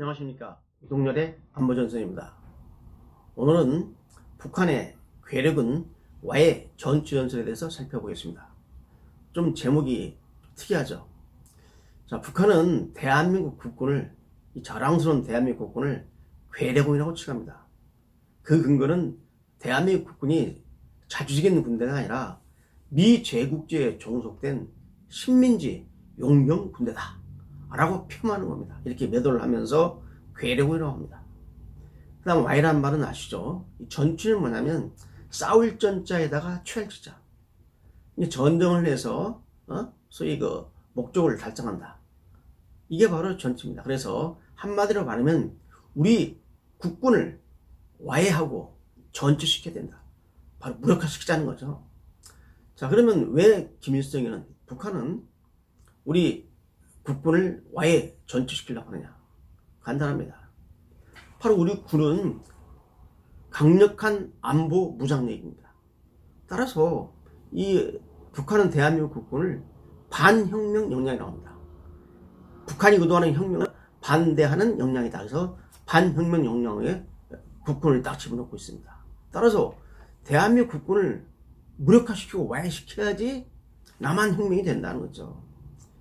안녕하십니까 동렬의 안보전선입니다. 오늘은 북한의 괴력은 와의 전투연설에 대해서 살펴보겠습니다. 좀 제목이 특이하죠. 자, 북한은 대한민국 국군을 이 자랑스러운 대한민국 국군을 괴력군이라고 칭합니다. 그 근거는 대한민국 국군이 자주직 있는 군대가 아니라 미 제국주의에 종속된 식민지 용병 군대다. 라고 표현하는 겁니다. 이렇게 매도를 하면서 괴력이라고 합니다. 그 다음 Y라는 말은 아시죠? 이 전투는 뭐냐면 싸울 전자에다가. 이게 전쟁을 해서 어? 소위 그 목적을 달성한다. 이게 바로 전투입니다. 그래서 한마디로 말하면 우리 국군을 와해하고 전투시켜야 된다. 바로 무력화시키자는 거죠. 자 그러면 왜 김일성이는 북한은 우리 국군을 와해 전투시키려고 하느냐? 간단합니다. 바로 우리 군은 강력한 안보 무장력입니다. 따라서 이 북한은 대한민국 국군을 반혁명 역량이라고 합니다. 북한이 의도하는 혁명을 반대하는 역량이다. 그래서 반혁명 역량에 국군을 딱 집어넣고 있습니다. 따라서 대한민국 국군을 무력화시키고 와해시켜야지 남한 혁명이 된다는 거죠.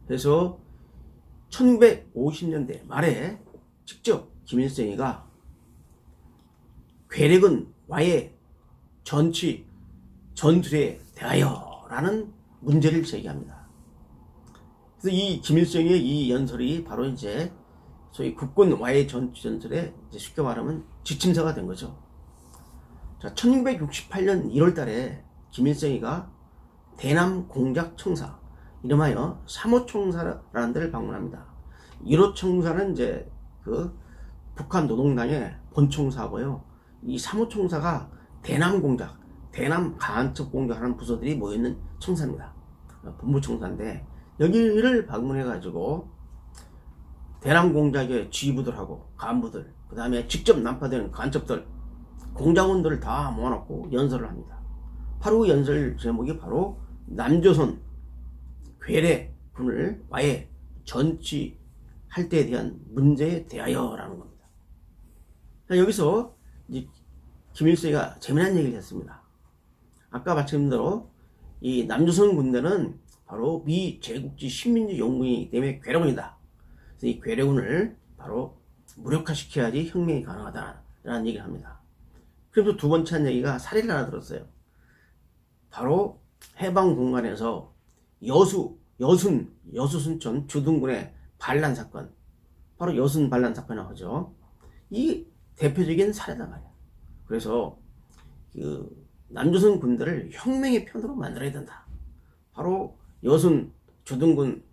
그래서 1950년대 말에 직접 김일성이가 괴력은 와해 전치 전투에 대하여 라는 문제를 제기합니다. 그래서 이 김일성의 이 연설이 바로 이제 소위 국군 와해 전투 전설에 쉽게 말하면 지침서가 된 거죠. 자, 1968년 1월 달에 김일성이가 대남 공작 청사, 이름하여 사모총사라는 데를 방문합니다. 1호 총사는 이제 그 북한 노동당의 본총사고요. 이 사모총사가 대남 공작, 대남 간첩 공작하는 부서들이 모여있는 청사입니다. 본부 총사인데 여기를 방문해가지고 대남 공작의 지휘부들하고 간부들, 그 다음에 직접 난파되는 간첩들, 공작원들을 다 모아놓고 연설을 합니다. 바로 그 연설 제목이 바로 남조선 괴뢰군을 와해 전치할 때에 대한 문제에 대하여라는 겁니다. 여기서 이제 김일성이가 재미난 얘기를 했습니다. 아까 말씀드린 대로 이 남조선 군대는 바로 미 제국지 식민지 용군이기 때문에 괴뢰군이다. 그래서 이 괴뢰군을 바로 무력화시켜야지 혁명이 가능하다라는 얘기를 합니다. 그래서 두 번째 한 얘기가 사례를 하나 들었어요. 바로 해방 공간에서 여수, 여순, 여수순천 주둔군의 반란 사건. 바로 여순 반란 사건이라고 하죠. 이 대표적인 사례단 말이야. 그래서 그 남조선 군대를 혁명의 편으로 만들어야 된다. 바로 여순 주둔군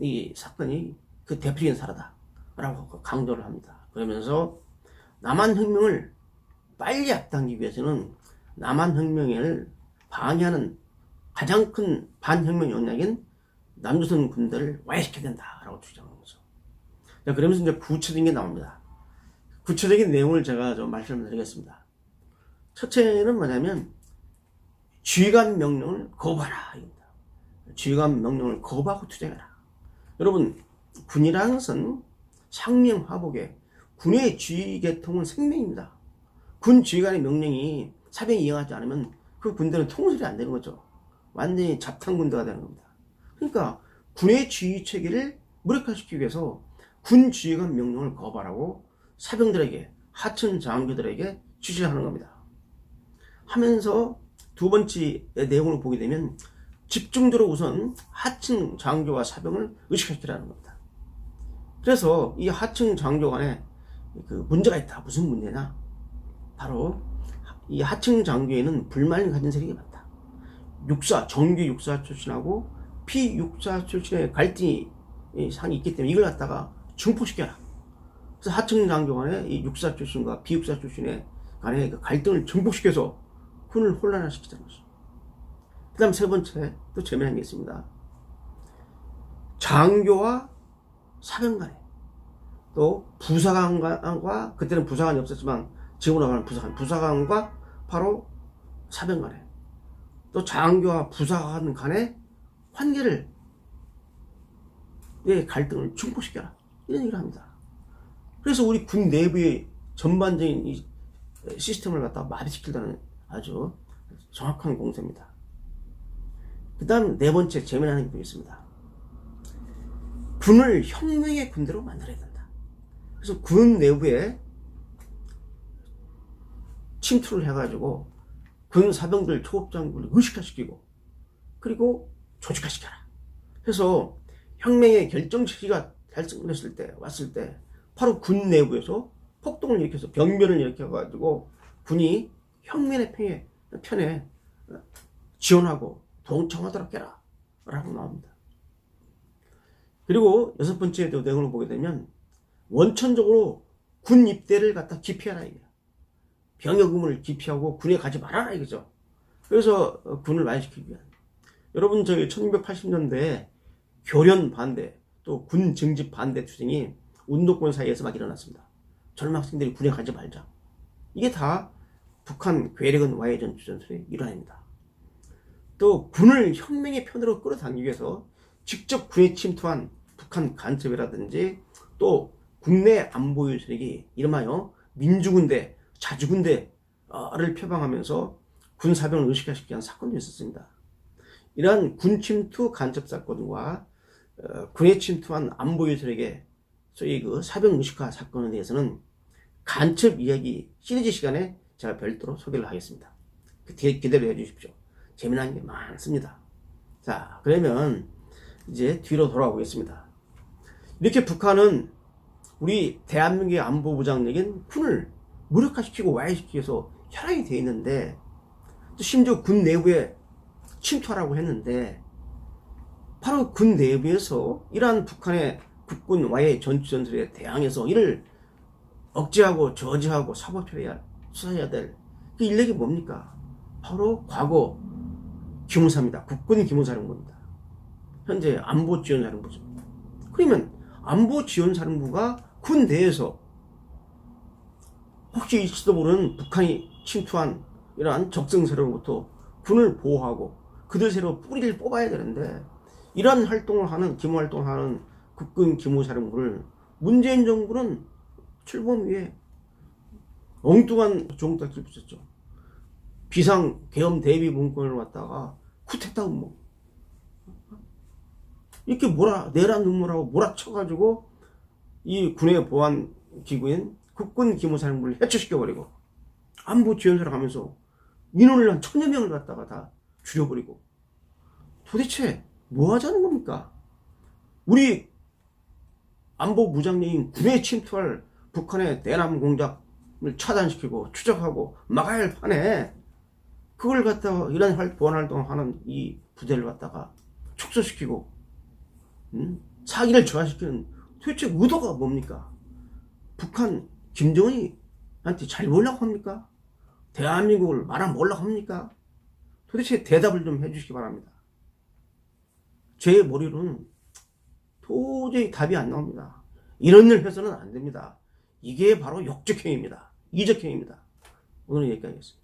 이 사건이 그 대표적인 사례다. 라고 강조를 합니다. 그러면서 남한 혁명을 빨리 앞당기기 위해서는 남한 혁명을 방해하는 가장 큰 반혁명 역량인 남조선 군대를 와해시켜야 된다라고 거죠. 자, 그러면서 이제 구체적인 게 나옵니다. 구체적인 내용을 제가 좀 말씀을 드리겠습니다. 첫째는 뭐냐면 지휘관 명령을 거부하라 입니다. 지휘관 명령을 거부하고 투쟁해라. 여러분 군이라는 것은 상명 화복에 군의 지휘 계통은 생명입니다. 군 지휘관의 명령이 사병이 이행하지 않으면 그 군대는 통솔이 안 되는 거죠. 완전히 잡탕 군대가 되는 겁니다. 그러니까 군의 지휘 체계를 무력화시키기 위해서 군 지휘관 명령을 거부하라고 사병들에게 하층 장교들에게 지시를 하는 겁니다. 하면서 두 번째 내용을 보게 되면 집중적으로 우선 하층 장교와 사병을 의식시키라는 겁니다. 그래서 이 하층 장교 간에 그 문제가 있다. 무슨 문제냐? 바로 이 하층 장교에는 불만을 가진 세력이 많다. 육사, 정규 육사 출신하고 피 육사 출신의 갈등이 상이 있기 때문에 이걸 갖다가 증폭시켜라. 그래서 하층 장교 간에 이 육사 출신과 비육사 출신의 간의 그 갈등을 증폭시켜서 군을 혼란화시키자는 것이죠. 그 다음 세 번째 또 재미난 게 있습니다. 장교와 사병 간에 또 부사관과 그때는 부사관이 없었지만 지금으로 가는 부사관 부사관과 바로 사병 간에 또 장교와 부사관 간의 관계를 내 갈등을 증폭시켜라 이런 얘기를 합니다. 그래서 우리 군 내부의 전반적인 이 시스템을 갖다가 마비시키려는 아주 정확한 공세입니다. 그 다음 네 번째 재미나는 게 있습니다. 군을 혁명의 군대로 만들어야 된다. 그래서 군 내부에 침투를 해가지고 군 사병들 초급장군을 의식화시키고 그리고 조직화시켜라. 해서 혁명의 결정 시기가 달성됐을 때 왔을 때 바로 군 내부에서 폭동을 일으켜서 병변을 일으켜가지고 군이 혁명의 편에, 편에 지원하고 동참하도록 해라. 라고 나옵니다. 그리고 여섯 번째 내용을 보게 되면 원천적으로 군 입대를 갖다 기피하라 이거야. 병역 의무를 기피하고 군에 가지 말아라 이거죠. 그래서 어, 군을 완시키기 위한. 여러분 저기 1980년대에 교련 반대 또 군 증집 반대 투쟁이 운동권 사이에서 막 일어났습니다. 젊은 학생들이 군에 가지 말자. 이게 다 북한 괴력은 와해전 주전술의 일환입니다. 또 군을 혁명의 편으로 끌어당기기 위해서 직접 군에 침투한 북한 간첩이라든지 또 국내 안보유 세력이 이름하여 민주군대, 자주군대를 표방하면서 군 사병을 의식화시키기 위한 사건도 있었습니다. 이러한 군 침투 간첩 사건과 어, 군에 침투한 안보유 세력의 소위 그 사병 의식화 사건에 대해서는 간첩 이야기 시리즈 시간에 제가 별도로 소개를 하겠습니다. 그 기대를 해 주십시오. 재미난 게 많습니다. 자, 그러면 이제 뒤로 돌아가 보겠습니다. 이렇게 북한은 우리 대한민국의 안보부장력인 군을 무력화시키고 와해시키기 위해서 혈안이 되어 있는데 또 심지어 군 내부에 침투하라고 했는데 바로 군 내부에서 이러한 북한의 국군 와해 전투 전술에 대항해서 이를 억제하고 저지하고 사법처리해야 수사해야 될그 인력이 뭡니까? 바로 과거 기무사입니다. 국군 기무사령부입니다. 현재 안보지원사령부죠. 그러면 안보지원사령부가 군 내에서 혹시 있을지도 모르는 북한이 침투한 이러한 적성 세력으로부터 군을 보호하고 그들 세력 뿌리를 뽑아야 되는데 이러한 활동을 하는 기무 활동을 하는 국군 기무사령부를 문재인 정부는 출범 위에 엉뚱한 종딱지 붙였죠. 비상 계엄 대비 문건을 갖다가 쿠데타 음모 이렇게 몰아 내란 눈물하고 몰아쳐가지고 이 군의 보안 기구인 국군 기무사령부를 해체시켜버리고 안보 지원서를 가면서 인원을 한 천여 명을 갖다가 다 줄여버리고 도대체 뭐 하자는 겁니까? 우리 안보 무장력인 군에 침투할 북한의 대남 공작을 차단시키고 추적하고 막아야 할 판에 그걸 갖다가 이런 활- 보안 활동을 하는 이 부대를 갖다가 축소시키고 음? 사기를 저하시키는 도대체 의도가 뭡니까? 북한 김정은이 한테 잘 보려고 합니까? 대한민국을 말아 먹으려고 합니까? 도대체 대답을 좀 해주시기 바랍니다. 제 머리로는 도저히 답이 안 나옵니다. 이런 일 해서는 안 됩니다. 이게 바로 역적행위입니다. 이적행위입니다. 오늘 여기까지 하겠습니다.